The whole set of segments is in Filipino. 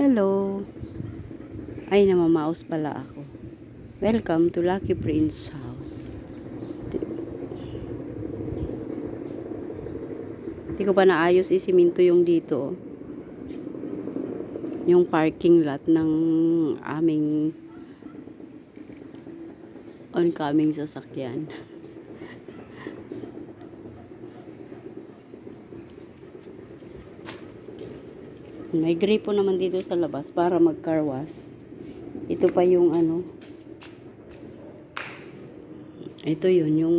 Hello. Ay, namamaos pala ako. Welcome to Lucky Prince House. Hindi ko pa naayos isiminto yung dito. oh. Yung parking lot ng aming oncoming sasakyan. May gripo naman dito sa labas para magkarwas. Ito pa yung ano. Ito yun, yung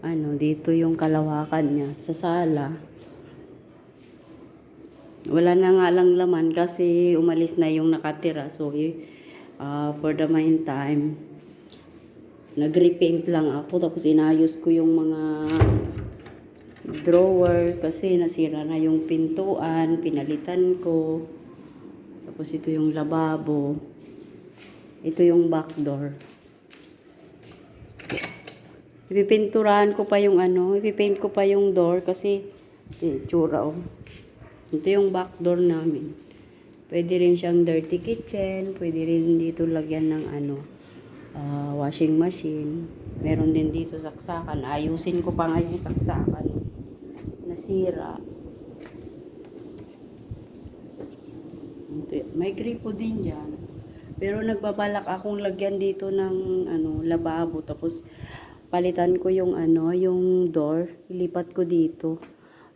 ano, dito yung kalawakan niya sa sala. Wala na nga lang laman kasi umalis na yung nakatira. So, uh, for the meantime, nag-repaint lang ako. Tapos inayos ko yung mga drawer kasi nasira na yung pintuan, pinalitan ko. Tapos ito yung lababo. Ito yung back door. Ipipinturahan ko pa yung ano, ipipaint ko pa yung door kasi eh, tsura oh. Ito yung back door namin. Pwede rin siyang dirty kitchen, pwede rin dito lagyan ng ano, ah, washing machine. Meron din dito saksakan. Ayusin ko pa nga yung saksakan. Nasira. May gripo din yan. Pero nagbabalak akong lagyan dito ng ano, lababo tapos palitan ko yung ano, yung door, ilipat ko dito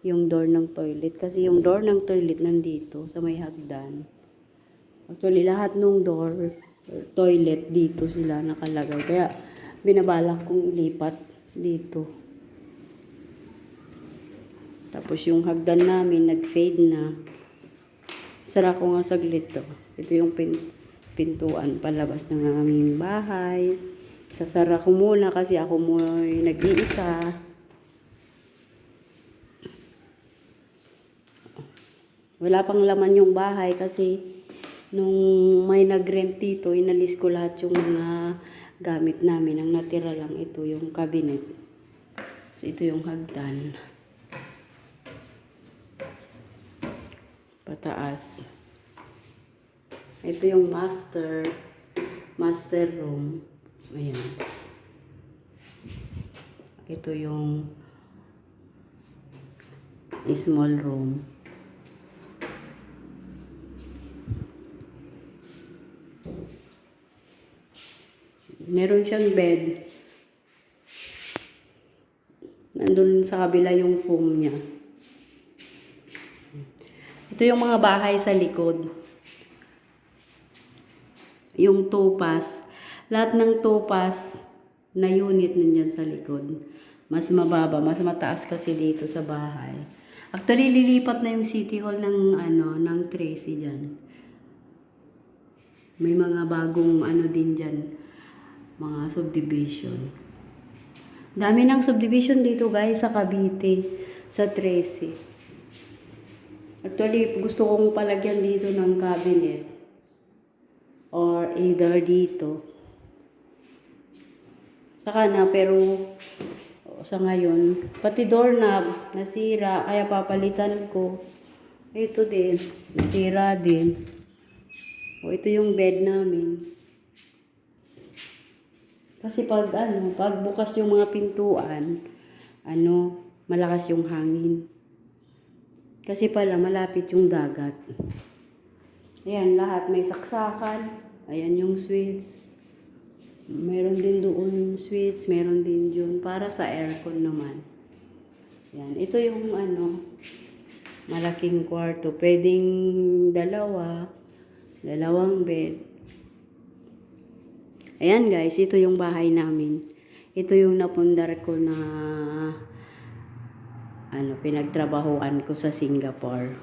yung door ng toilet kasi yung door ng toilet nandito sa may hagdan. Actually lahat ng door toilet dito sila nakalagay kaya binabalak kong ilipat dito. Tapos yung hagdan namin nag-fade na. Sara ko nga saglit to. Ito yung pin pintuan palabas ng aming bahay. Sasara ko muna kasi ako muna nag-iisa. Wala pang laman yung bahay kasi nung may nag-rent dito, inalis ko lahat yung mga gamit namin. Ang natira lang ito, yung cabinet. So, ito yung hagdan. Pataas. Ito yung master, master room. Ayan. Ito yung small room. Meron siyang bed. Nandun sa kabila yung foam niya. Ito yung mga bahay sa likod. Yung topas. Lahat ng topas na unit nandyan sa likod. Mas mababa, mas mataas kasi dito sa bahay. Actually, lilipat na yung City Hall ng, ano, ng Tracy dyan. May mga bagong ano din dyan, mga subdivision. Dami ng subdivision dito guys sa Cavite, sa Tracy. Actually, gusto kong palagyan dito ng cabinet. Or either dito. Saka na, pero o, sa ngayon, pati doorknob, nasira, kaya papalitan ko. Ito din, nasira din. O, ito yung bed namin. Kasi pag ano, pag bukas yung mga pintuan, ano, malakas yung hangin. Kasi pala malapit yung dagat. Ayan, lahat may saksakan. Ayan yung switch. Meron din doon switch, meron din dyan para sa aircon naman. Yan, ito yung ano, malaking kwarto. Pwedeng dalawa, dalawang bed. Ayan guys, ito yung bahay namin. Ito yung napundar ko na ano, pinagtrabahoan ko sa Singapore.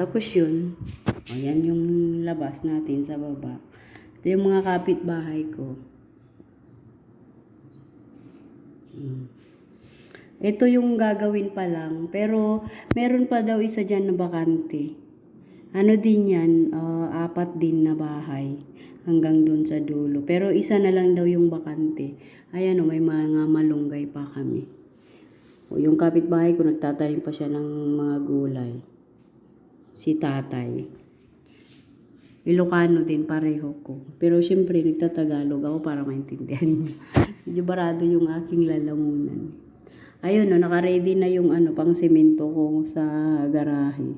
Tapos yun, ayan yung labas natin sa baba. Ito yung mga kapitbahay ko. Mm. Ito yung gagawin pa lang, pero meron pa daw isa dyan na bakante. Ano din yan, ah, apat din na bahay hanggang dun sa dulo. Pero isa na lang daw yung bakante. Ayan o, may mga malunggay pa kami. O, yung kapitbahay ko, nagtatanim pa siya ng mga gulay. si tatay. Ilocano din pareho ko. Pero syempre nagtatagalog ako para maintindihan niyo. Medyo barado yung aking lalamunan. Ayun no, naka-ready na yung ano pang semento ko sa garahe.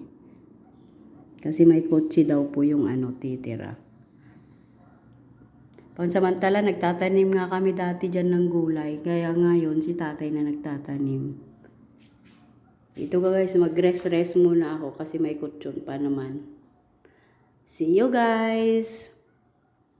Kasi may kotse daw po yung ano titira. Pansamantala, nagtatanim nga kami dati dyan ng gulay. Kaya ngayon, si tatay na nagtatanim. Ito guys, mag-rest-rest muna ako kasi may kutsyon pa naman. See you guys!